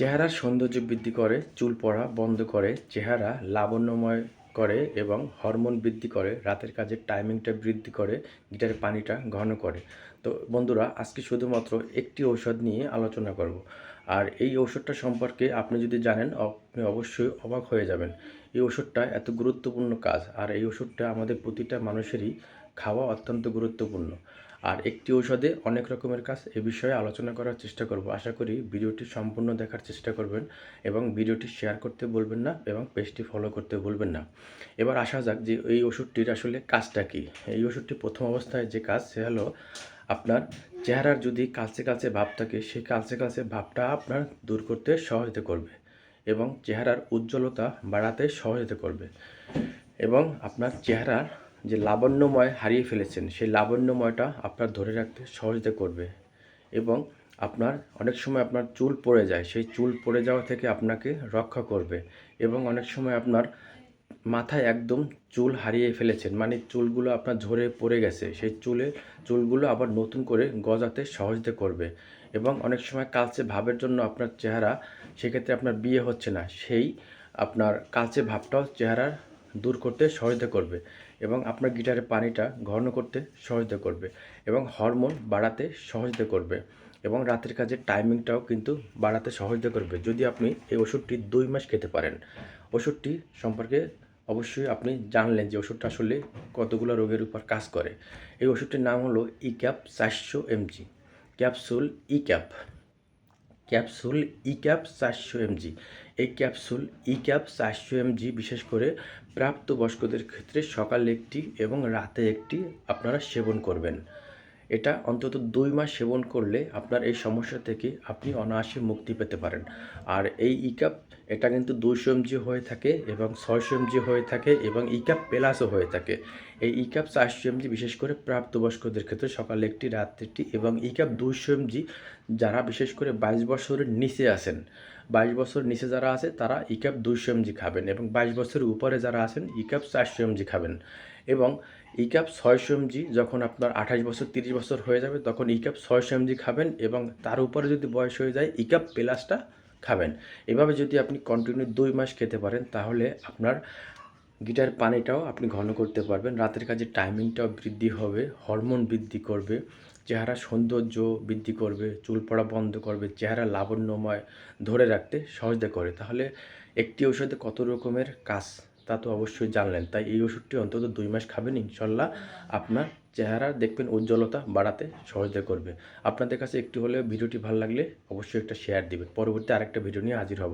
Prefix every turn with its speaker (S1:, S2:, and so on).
S1: চেহারার সৌন্দর্য বৃদ্ধি করে, চুল পড়া বন্ধ করে, চেহারা লাবণ্যময় করে এবং হরমোন বৃদ্ধি করে, রাতের কাজের টাইমিংটা বৃদ্ধি করে, গিটারের পানিটা ঘন করে। তো বন্ধুরা, আজকে শুধুমাত্র একটি ঔষধ নিয়ে আলোচনা করব। আর এই ওষুধটা সম্পর্কে আপনি যদি জানেন, আপনি অবশ্যই অবাক হয়ে যাবেন। এই ওষুধটা এত গুরুত্বপূর্ণ কাজ, আর এই ওষুধটা আমাদের প্রতিটা মানুষেরই খাওয়া অত্যন্ত গুরুত্বপূর্ণ। আর একটি ঔষধে অনেক রকমের কাজ এ বিষয়ে আলোচনা করার চেষ্টা করব। আশা করি ভিডিওটি সম্পূর্ণ দেখার চেষ্টা করবেন এবং ভিডিওটি শেয়ার করতে বলবেন না এবং পেজটি ফলো করতে বলবেন না। এবার আসা যাক যে এই ওষুধটির আসলে কাজটা কী। এই ওষুধটি প্রথম অবস্থায় যে কাজ, সে হলো আপনার চেহারার যদি কালচে কালচে ভাব থাকে সেই কালচে কালচে ভাবটা আপনার দূর করতে সহযোগিতা করবে এবং চেহারার উজ্জ্বলতা বাড়াতে সহযোগিতা করবে এবং আপনার চেহারার যে লাবণ্যময় হারিয়ে ফেলেছেন, সেই লাবণ্যময়টা আপনার ধরে রাখতে সহযোগিতা করবে এবং আপনার অনেক সময় আপনার চুল পড়ে যায়, সেই চুল পড়ে যাওয়া থেকে আপনাকে রক্ষা করবে এবং অনেক সময় আপনার মাথায় একদম চুল হারিয়ে ফেলেছেন। মানে চুলগুলো আপনার ঝরে পড়ে গেছে। সেই চুলে চুলগুলো আবার নতুন করে গজাতে সহযোগিতা করবে। এবং অনেক সময় কালচে ভাবের জন্য আপনার চেহারা সেক্ষেত্রে আপনার বিয়ে হচ্ছে না। সেই আপনার কালচে ভাবটাও চেহারার দূর করতে সহায়তা করবে এবং আপনার গিটারের পানিটা ঘন করতে সহায়তা করবে এবং হরমোন বাড়াতে সহযোগিতা করবে এবং রাতের কাজের টাইমিংটাও কিন্তু বাড়াতে সহযোগিতা করবে। যদি আপনি এই ওষুধটি দুই মাস খেতে পারেন ওষুধটি সম্পর্কে অবশ্যই আপনি জানলেন যে ওষুধটা আসলে কতগুলো রোগের উপর কাজ করে। এই ওষুধটির নাম হলো ই ক্যাপ চারশো mg. Capsule E cap capsule E cap চারশো এমজি। এই ক্যাপসুল ই ক্যাপ চারশো এমজি বিশেষ করে প্রাপ্তবয়স্কদের ক্ষেত্রে সকালে একটি এবং রাতে একটি আপনারা সেবন করবেন। এটা অন্তত দুই মাস সেবন করলে আপনার এই সমস্যা থেকে আপনি অনায়াসে মুক্তি পেতে পারেন। আর এই ইকাপ এটা কিন্তু দুশো এমজি হয়ে থাকে এবং ছয়শো এমজি হয়ে থাকে এবং ইকাপ প্লাসও হয়ে থাকে। এই ইকাপ চারশো এমজি বিশেষ করে প্রাপ্তবয়স্কদের ক্ষেত্রে সকালে একটি, রাত্রে একটি এবং ইকাপ দুশো এমজি যারা বিশেষ করে বাইশ বছরের নিচে আছেন বাইশ বছর নিচে যারা আছে, তারা ইকাপ দুইশো এমজি খাবেন এবং বাইশ বছরের উপরে যারা আছেন ইকাপ চারশো এমজি খাবেন। এবং ইকাপ ছয়শো এমজি যখন আপনার আঠাশ বছর, তিরিশ বছর হয়ে যাবে, তখন ইকাপ ছয়শো এমজি খাবেন এবং তার উপরে যদি বয়স হয়ে যায় ইকাপ প্লাসটা খাবেন। এভাবে যদি আপনি কন্টিনিউ দুই মাস খেতে পারেন, তাহলে আপনার গিটার পানিটাও আপনি ঘন করতে পারবেন। রাতের কাজে টাইমিংটাও বৃদ্ধি হবে হরমোন বৃদ্ধি করবে। চেহারা সৌন্দর্য বৃদ্ধি করবে, চুল পড়া বন্ধ করবে, চেহারা লাবণ্যময় ধরে রাখতে সহজে করে। তাহলে একটি ওষুধে কত রকমের কাজ তা তো অবশ্যই জানলেন। তাই এই ওষুধটি অন্তত দুই মাস খাবেন, ইনশাল্লাহ আপনার চেহারা দেখবেন উজ্জ্বলতা বাড়াতে সহযোগিতা করবে। আপনাদের কাছে একটু হলেও ভিডিওটি ভালো লাগলে অবশ্যই একটা শেয়ার দিবেন। পরবর্তী আরেকটা ভিডিও নিয়ে হাজির হব।